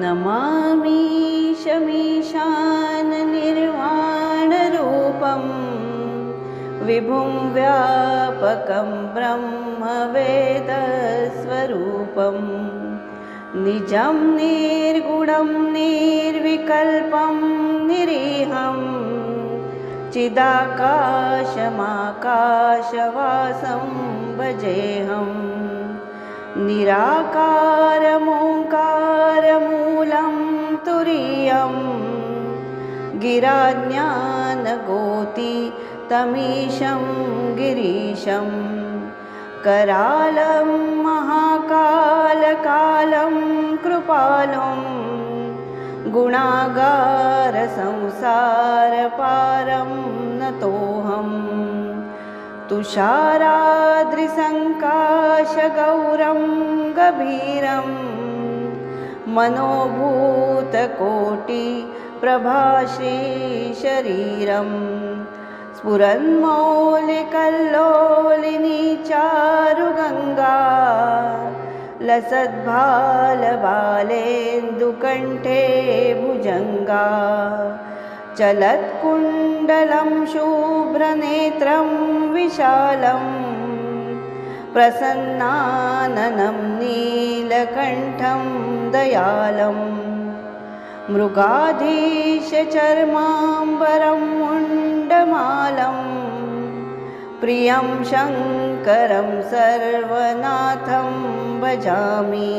नमामि शमीशाननिर्वाणरूपं विभुं व्यापकं ब्रह्मवेदस्वरूपं निजं निर्गुणं निर्विकल्पं निरीहं। चिदाकाशमाकाशवासं भजेऽहम् निराकारमोङ्कारमूलं गिराज्ञानगोति तमीशं गिरीशं। करालं महाकालकालं कृपालं। गुणागारसंसारपारं नतोऽहम् तुषाराद्रिसङ्काशगौरं गभीरं मनोभूतकोटिप्रभाश्रीशरीरं स्फुरन्मौलिकल्लोलिनी चारुगङ्गा लसद्भालबालेन्दुकण्ठे भुजङ्गा। चलत्कुण्डलं शुभ्रनेत्रं विशालं। प्रसन्नाननं नीलकण्ठं दयालं मृगाधीशचर्माम्बरं मुण्डमालं प्रियं शङ्करं सर्वनाथं भजामि।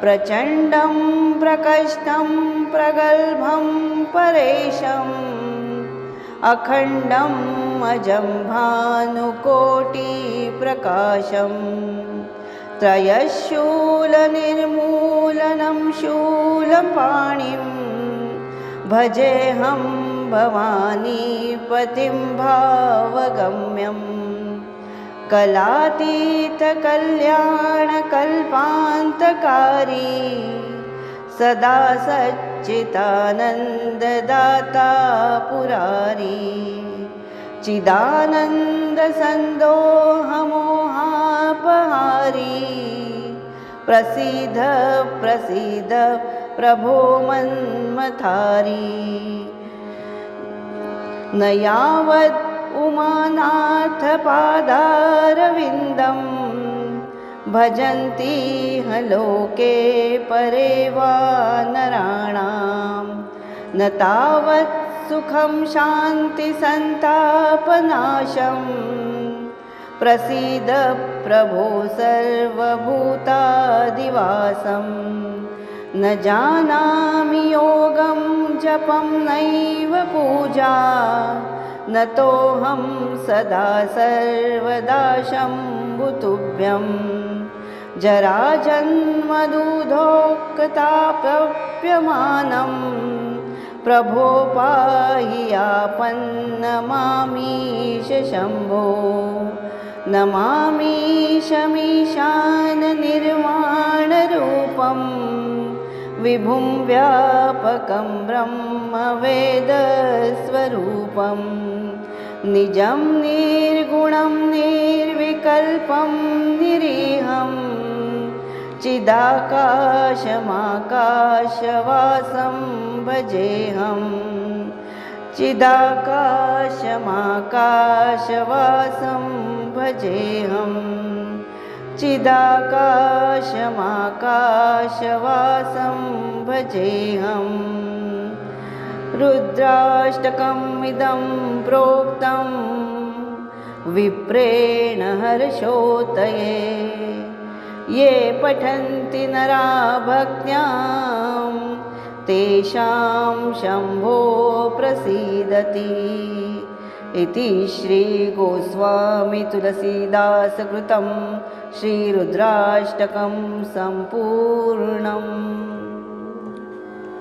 प्रचण्डं प्रकष्टं प्रगल्भं परेशम् अखण्डम् अजं भानुकोटिप्रकाशम् त्रयशूलनिर्मूलनं शूलपाणिं भजेऽहं भवानीपतिं भावगम्यम् कलातीतकल्याणकल्पान्तकारी सदा सच्चिदानन्ददाता पुरारी चिदानन्दसन्दोहमोहापहारी प्रसीद प्रसीद प्रभो मन्मथारी। न यावत् उमानाथपादारविन्दं भजन्ति ह लोके परे वा नराणां न तावत् सुखं शान्तिसन्तापनाशं प्रसीद प्रभो सर्वभूतादिवासं न जानामि योगं जपं नैव पूजा। न तोऽहं सदा सर्वदा शम्भुतुभ्यं जराजन्मदुधोक्ताप्यमानं प्रभो पाहि यापन्नमामीश शम्भो। नमामि शमीशाननिर्वाणरूपम् विभुं व्यापकं ब्रह्मवेदस्वरूपं निजं निर्गुणं निर्विकल्पं निरीहं चिदाकाशमाकाशवासं भजेऽहम् चिदाकाशमाकाशवासं भजेऽहम् चिदाकाशमाकाशवासं भजेऽहम् रुद्राष्टकमिदं प्रोक्तं विप्रेण हर्षोतये ये पठन्ति नरा भक्त्यां तेषां शम्भो प्रसीदति। इति श्रीगोस्वामितुलसीदासकृतं श्रीरुद्राष्टकं सम्पूर्णम्